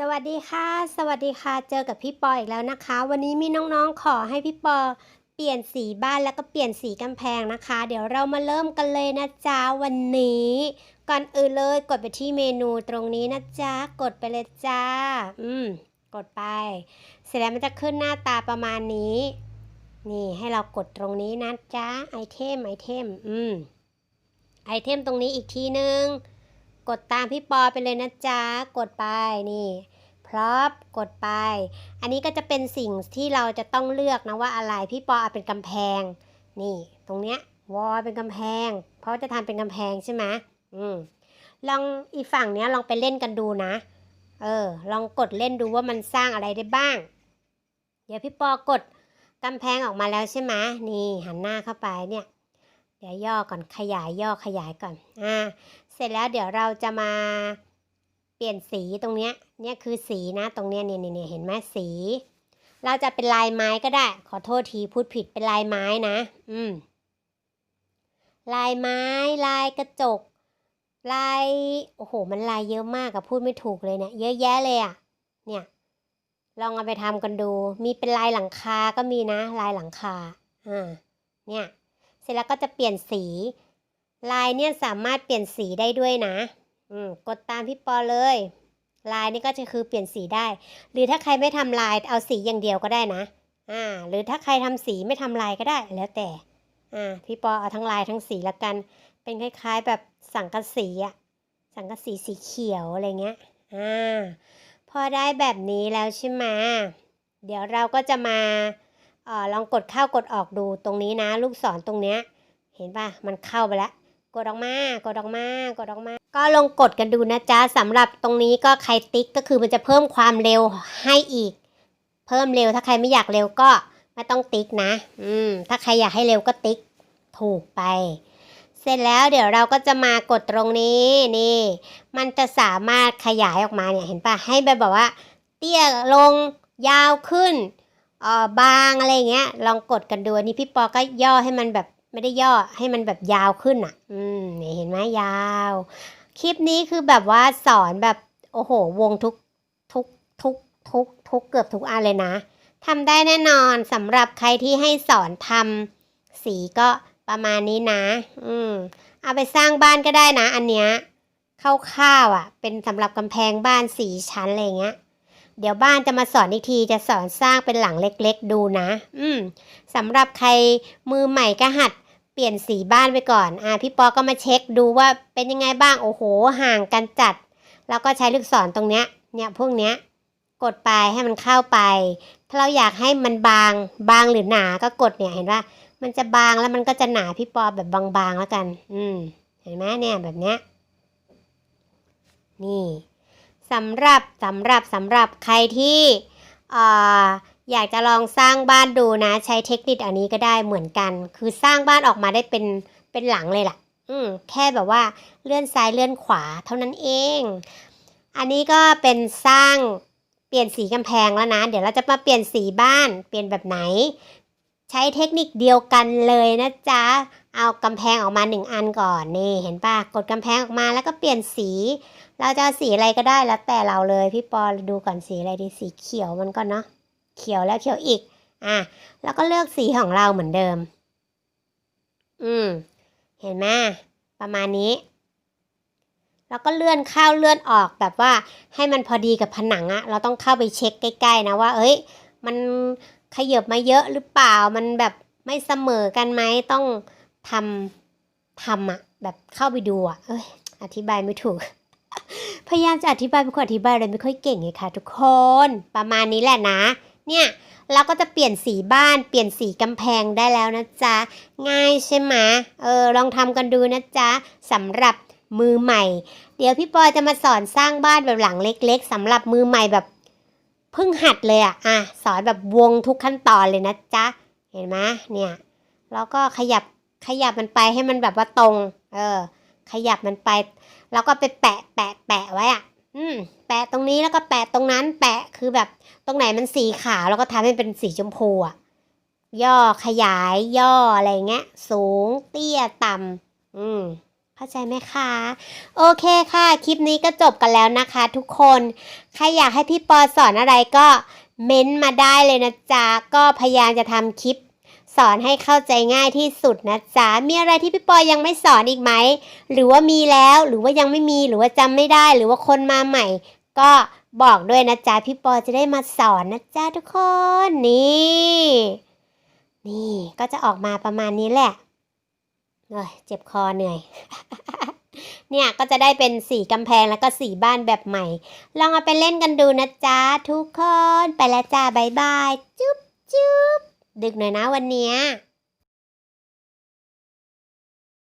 สวัสดีค่ะ สวัสดีค่ะ เจอกับพี่ปออีกแล้วนะคะ วันนี้มีน้องๆขอให้พี่ปอเปลี่ยนสีบ้านแล้วก็เปลี่ยนสีกำแพงนะคะ เดี๋ยวเรามาเริ่มกันเลยนะจ๊ะวันนี้ ก่อนอื่นเลยกดไปที่เมนูตรงนี้นะจ๊ะ กดไปเลยจ้า อืม กดไป เสร็จแล้วมันจะขึ้นหน้าตาประมาณนี้ นี่ให้เรากดตรงนี้นะจ๊ะไอเทมไอเทม อืม ไอเทมตรงนี้อีกทีนึง กดตามพี่ปอไปเลยนะจ๊ะ กดไปนี่พร้อมกดไป อันนี้ก็จะเป็นสิ่งที่เราจะต้องเลือกนะว่าอะไรพี่ปอเอาเป็นกำแพง นี่ตรงเนี้ยวอลเป็นกำแพง เพราะจะทำเป็นกำแพงใช่ไหมอืมลองอีฝั่งเนี้ยลองไปเล่นกันดูนะ เออ ลองกดเล่นดูว่ามันสร้างอะไรได้บ้าง เดี๋ยวพี่ปอกดกำแพงออกมาแล้วใช่ไหมนี่หันหน้าเข้าไปเนี่ย ดี๋ยวย่อก่อนขยายย่อขยายก่อนอ่าเสร็จแล้วเดี๋ยวเราจะมาเปลี่ยนสีตรงเนี้ยเนี่ยคือสีนะตรงเนี้ยเนี่ยเนี่ยเห็นไหมสี เราจะเป็นลายไม้ก็ได้ ขอโทษทีพูดผิดเป็นลายไม้นะ อืมลายไม้ลายกระจก ลายโอ้โห มันลายเยอะมากอะพูดไม่ถูกเลยเนี่ยเยอะแยะเลยอะเนี่ย ลองเอาไปทำกันดู มีเป็นลายหลังคาก็มีนะ ลายหลังคาอ่าเนี่ย เสร็จแล้วก็จะเปลี่ยนสี ลายเนี่ยสามารถเปลี่ยนสีได้ด้วยนะอืมกดตามพี่ปอเลย ลายนี่ก็จะคือเปลี่ยนสีได้ หรือถ้าใครไม่ทำลายเอาสีอย่างเดียวก็ได้นะอ่าหรือถ้าใครทำสีไม่ทำลายก็ได้แล้วแต่อ่าพี่ปอเอาทั้งลายทั้งสีละกัน เป็นคล้ายๆแบบสังกะสีอะสังกะสีสีเขียวอะไรเงี้ยอ่าพอได้แบบนี้แล้วใช่ไหมเดี๋ยวเราก็จะมา ออลองกดเข้ากดออกดูตรงนี้นะ ลูกศรตรงเนี้ย เห็นป่ะ มันเข้าไปแล้ว กดออกมา กดออกมา กดออกมา ก็ลองกดกันดูนะจ๊ะสำหรับตรงนี้ก็ใครติ๊กก็คือมันจะเพิ่มความเร็วให้อีก เพิ่มเร็วถ้าใครไม่อยากเร็วก็ไม่ต้องติ๊กนะ อืม ถ้าใครอยากให้เร็วก็ติ๊กถูกไป เสร็จแล้วเดี๋ยวเราก็จะมากดตรงนี้นี่ มันจะสามารถขยายออกมาเนี่ยเห็นป่ะให้แบบว่า เตี้ยลงยาวขึ้น เอ่อบางอะไรเงี้ย ลองกดกันดูนนี้พี่ปอก็ย่อให้มันแบบไม่ได้ย่อให้มันแบบยาวขึ้นอะ อืมเห็นไหมยาว คลิปนี้คือแบบว่าสอนแบบโอ้โห วงทุกทุกทุกทุกทุกเกือบทุกอันเลยนะทำได้แน่นอนสำหรับใครที่ให้สอนทำสีก็ประมาณนี้นะ อืม เอาไปสร้างบ้านก็ได้นะ อันเนี้ยคร่าวๆอะ เป็นสำหรับกำแพงบ้านสีชั้นอะไรเงี้ย เดี๋ยวบ้านจะมาสอนอีกทีจะสอนสร้างเป็นหลังเล็กๆดูนะ อืมสำหรับใครมือใหม่ก็หัดเปลี่ยนสีบ้านไปก่อน อ่า พี่ปอก็มาเช็คดูว่าเป็นยังไงบ้าง โอ้โห ห่างกันจัด แล้วก็ใช้ลูกศรตรงเนี้ย เนี่ยพวกเนี้ย กดไปให้มันเข้าไป ถ้าเราอยากให้มันบาง บางหรือหนา ก็กดเนี่ย เห็นว่ามันจะบางแล้วมันก็จะหนาพี่ปอแบบบางๆแล้วกัน อืม เห็นไหมเนี่ยแบบเนี้ย นี่ สำหรับสำหรับสำหรับใครที่เอ่ออยากจะลองสร้างบ้านดูนะ ใช้เทคนิคอันนี้ก็ได้เหมือนกัน คือสร้างบ้านออกมาได้เป็นเป็นหลังเลยล่ะ อืมแค่แบบว่าเลื่อนซ้ายเลื่อนขวาเท่านั้นเอง อันนี้ก็เป็นสร้างเปลี่ยนสีกำแพงแล้วนะ เดี๋ยวเราจะมาเปลี่ยนสีบ้านเปลี่ยนแบบไหน ใช้เทคนิคเดียวกันเลยนะจ๊ะเอากำแพงออกมาหนึ่งอันก่อนนี่เห็นปะกดกำแพงออกมาแล้วก็เปลี่ยนสี เราจะสีอะไรก็ได้แล้วแต่เราเลยพี่ปอดูก่อนสีอะไรดีสีเขียวมันก็เนาะเขียวแล้วเขียวอีก อะแล้วก็เลือกสีของเราเหมือนเดิม อืม เห็นไหมประมาณนี้ แล้วก็เลื่อนเข้าเลื่อนออกแบบว่าให้มันพอดีกับผนังอะเราต้องเข้าไปเช็คใกล้ๆนะว่า เอ้ย มันขยับมาเยอะหรือเปล่ามันแบบไม่เสมอกันไหมต้องทำทำอะแบบเข้าไปดูอะเอ้ยอธิบายไม่ถูก พยายามจะอธิบายเป็นคนอธิบายเลยไม่ค่อยเก่งไงค่ะทุกคน ประมาณนี้แหละนะ เนี่ยเราก็จะเปลี่ยนสีบ้านเปลี่ยนสีกำแพงได้แล้วนะจ๊ะ ง่ายใช่ไหมเออลองทำกันดูนะจ๊ะสำหรับมือใหม่ เดี๋ยวพี่ปอจะมาสอนสร้างบ้านแบบหลังเล็ก ๆสำหรับมือใหม่แบบเพิ่งหัดเลยอะอะสอนแบบวงทุกขั้นตอนเลยนะจ๊ะ เห็นไหมเนี่ยแล้วก็ขยับขยับมันไปให้มันแบบว่าตรง เออ ขยับมันไป แล้วก็ไปแปะแปะแปะไว้อะอืม แปะตรงนี้แล้วก็แปะตรงนั้น แปะคือแบบ ตรงไหนมันสีขาวแล้วก็ทำให้เป็นสีชมพูอะย่อขยายย่ออะไรเงี้ย สูง เตี้ยต่ำอืมเข้าใจไหมคะ โอเคค่ะ คลิปนี้ก็จบกันแล้วนะคะ ทุกคน ใครอยากให้พี่ปอสอนอะไรก็เม้นต์มาได้เลยนะจ๊ะ ก็พยายามจะทำคลิป สอนให้เข้าใจง่ายที่สุดนะจ๊ะ มีอะไรที่พี่ปอยยังไม่สอนอีกไหม หรือว่ามีแล้ว หรือว่ายังไม่มี หรือว่าจำไม่ได้ หรือว่าคนมาใหม่ ก็บอกด้วยนะจ๊ะ พี่ปอจะได้มาสอนนะจ๊ะทุกคน นี่ นี่ก็จะออกมาประมาณนี้แหละเอ้ยเจ็บคอเหนื่อย เนี่ยก็จะได้เป็นสีกำแพงแล้วก็สีบ้านแบบใหม่ ลองเอาไปเล่นกันดูนะจ๊ะทุกคน ไปแล้วจ้าบายบาย จุ๊บจุ๊บ ดึกหน่อยนะวันเนี้ย